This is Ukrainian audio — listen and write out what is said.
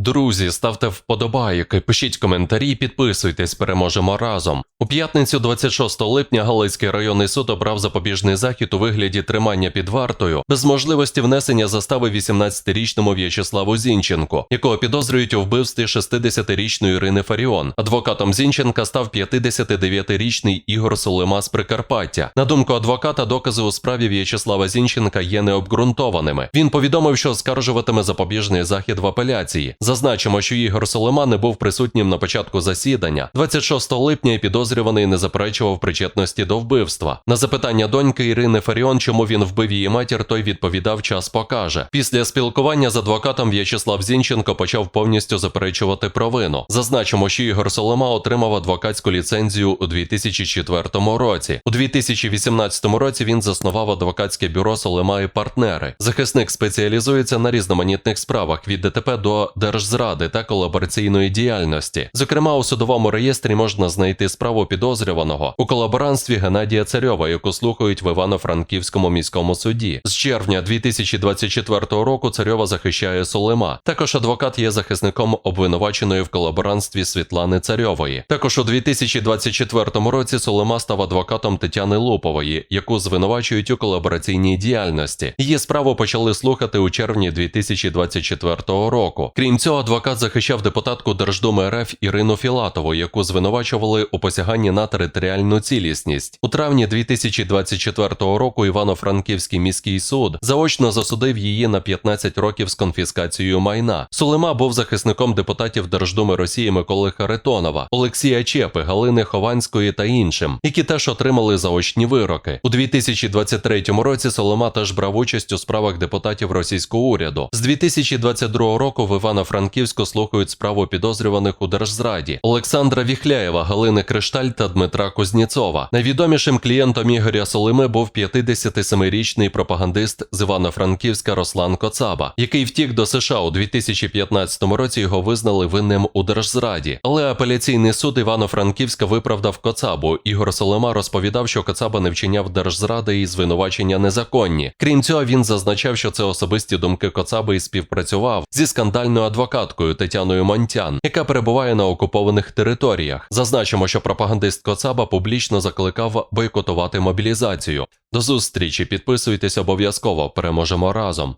Друзі, ставте вподобайки, пишіть коментарі, підписуйтесь, переможемо разом. У п'ятницю 26 липня Галицький районний суд обрав запобіжний захід у вигляді тримання під вартою без можливості внесення застави 18-річному В'ячеславу Зінченку, якого підозрюють у вбивстві 60-річної Ірини Фаріон. Адвокатом Зінченка став 59-річний Ігор Солима Прикарпаття. На думку адвоката, докази у справі В'ячеслава Зінченка є необґрунтованими. Він повідомив, що оскаржуватиме запобіжний захід в апеляції. Зазначимо, що Ігор Солима не був присутнім на початку засідання. 26 липня підозрюваний не заперечував причетності до вбивства. На запитання доньки Ірини Фаріон, чому він вбив її матір, той відповідав, час покаже. Після спілкування з адвокатом В'ячеслав Зінченко почав повністю заперечувати провину. Зазначимо, що Ігор Солома отримав адвокатську ліцензію у 2004 році. У 2018 році він заснував адвокатське бюро Солома і партнери. Захисник спеціалізується на різноманітних справах від ДТП до держзради та колабораційної діяльності. Зокрема, у судовому реєстрі можна знайти справу підозрюваного у колаборантстві Геннадія Царьова, яку слухають в Івано-Франківському міському суді. З червня 2024 року Царьова захищає Солима. Також адвокат є захисником обвинуваченої в колаборантстві Світлани Царьової. Також у 2024 році Солима став адвокатом Тетяни Лупової, яку звинувачують у колабораційній діяльності. Її справу почали слухати у червні 2024 року. Крім цього, адвокат захищав депутатку Держдуми РФ Ірину Філатову, яку звинувачували у посяганні на територіальну цілісність. У травні 2024 року Івано-Франківський міський суд заочно засудив її на 15 років з конфіскацією майна. Сулема був захисником депутатів Держдуми Росії Миколи Харитонова, Олексія Чепи, Галини Хованської та іншим, які теж отримали заочні вироки. У 2023 році Солома теж брав участь у справах депутатів російського уряду. З 2022 року в Івано-Франківську слухають справу підозрюваних у держзраді Олександра Віхляєва, Галини Кришталь та Дмитра Кузніцова. Найвідомішим клієнтом Ігоря Солими був 57-річний пропагандист з Івано-Франківська Руслан Коцаба, який втік до США у 2015 році. Його визнали винним у держзраді. Але апеляційний суд Івано-Франківська виправдав Коцабу. Ігор Солима розповідав, що Коцаба не вчиняв держзради і звинувачення незаконні. Крім цього, він зазначав, що це особисті думки Коцаби і співпрацював зі скандальною адвокаткою Тетяною Монтян, яка перебуває на окупованих територіях. Зазначимо, що пропагандист Коцаба публічно закликав бойкотувати мобілізацію. До зустрічі, підписуйтесь обов'язково, переможемо разом.